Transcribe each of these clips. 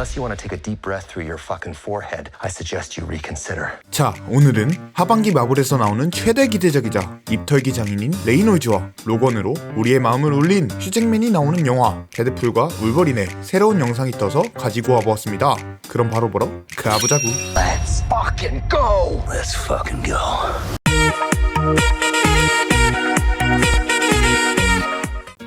unless you want to take a deep breath through your fucking forehead, I suggest you reconsider. 자, 오늘은 하반기 마블에서 나오는 최대 기대작이자 입털기 장인인 레이놀즈와 로건으로 우리의 마음을 울린 휴잭맨이 나오는 영화 데드풀과 울버린의 새로운 영상이 떠서 가지고 와보았습니다. 그럼 바로 보러 가보자구. Let's fucking go! Let's fucking go.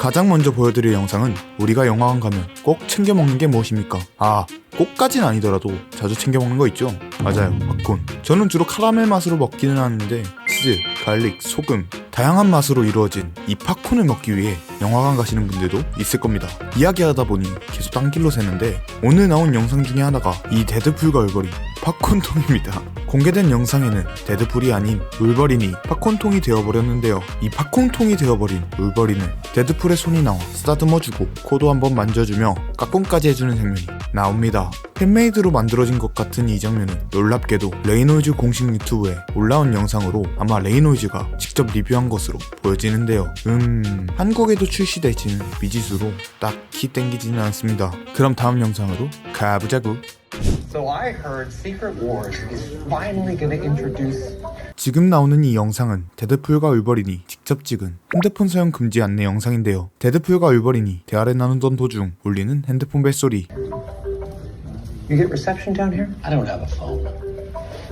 가장 먼저 보여드릴 영상은 우리가 영화관 가면 꼭 챙겨 먹는 게 무엇입니까? 아, 꼭까진 아니더라도 자주 챙겨 먹는 거 있죠? 맞아요, 팝콘. 저는 주로 카라멜 맛으로 먹기는 하는데 치즈, 갈릭, 소금 다양한 맛으로 이루어진 이 팝콘을 먹기 위해 영화관 가시는 분들도 있을 겁니다. 이야기하다 보니 계속 딴 길로 새는데 오늘 나온 영상 중에 하나가 이 데드풀과 울버린 팝콘통입니다. 공개된 영상에는 데드풀이 아닌 울버린이 팝콘통이 되어버렸는데요. 이 팝콘통이 되어버린 울버린을 데드풀의 손이 나와 쓰다듬어주고 코도 한번 만져주며 까꿍까지 해주는 장면이 나옵니다. 팬메이드로 만들어진 것 같은 이 장면은 놀랍게도 레이놀즈 공식 유튜브에 올라온 영상으로 아마 레이놀즈가 직접 리뷰한 것으로 보여지는데요. 음, 한국에도 출시될지는 미지수로 딱히 땡기지는 않습니다. 그럼 다음 영상으로 가보자구. So I heard Secret Wars is finally gonna introduce. 지금 나오는 이 영상은 데드풀과 울버린이 직접 찍은 핸드폰 사용 금지 안내 영상인데요. 데드풀과 울버린이 대화를 나누던 도중 울리는 핸드폰 벨소리. You get reception down here? I don't have a phone.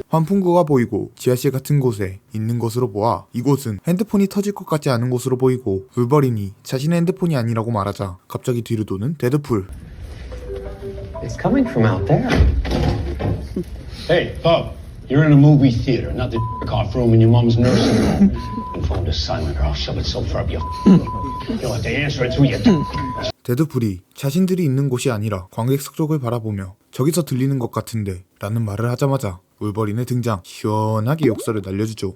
환풍구가 보이고 지하실 같은 곳에 있는 것으로 보아 이곳은 핸드폰이 터질 것 같지 않은 곳으로 보이고 울버린이 자신의 핸드폰이 아니라고 말하자 갑자기 뒤로 도는 데드풀. It's coming from out there. Hey, Bob, you're in a movie theater, not the off room in your mom's nursing home. And phone is silent or I'll shove it so far up your You'll have to answer it through your 데드풀이 자신들이 있는 곳이 아니라 관객석 쪽을 바라보며 저기서 들리는 것 같은데 라는 말을 하자마자 울버린의 등장 시원하게 역설을 날려주죠.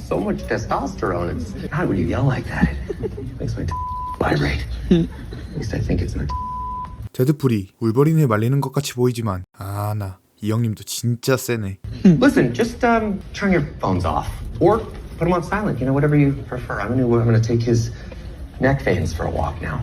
So much testosterone. It's God when you yell like that. It makes my vibrate. At least I think it's my. 데드풀이 울버린을 말리는 것 같이 보이지만 아 나 이 형님도 진짜 세네. Listen, just um, turn your phones off or put them on silent. You know, whatever you prefer. I'm gonna I'm gonna take his neck veins for a walk now.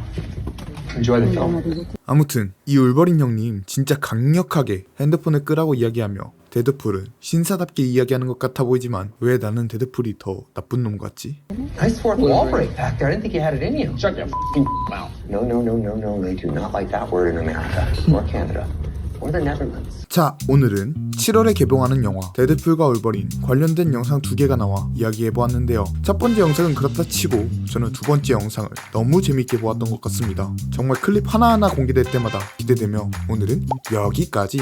Enjoy the film. 아무튼 이 울버린 형님 진짜 강력하게 핸드폰을 끄라고 이야기하며 데드풀은 신사답게 이야기하는 것 같아 보이지만 왜 나는 데드풀이 더 나쁜 놈 같지? Nice fourth wall break back there. I didn't think you had it in you. Shut your f***ing mouth. No, no, no, no, no. They do not like that word in America or Canada. 자 오늘은 7월에 개봉하는 영화 데드풀과 울버린 관련된 영상 두 개가 나와 이야기해 보았는데요. 첫 번째 영상은 그렇다 치고 저는 두 번째 영상을 너무 재밌게 보았던 것 같습니다. 정말 클립 하나하나 공개될 때마다 기대되며 오늘은 여기까지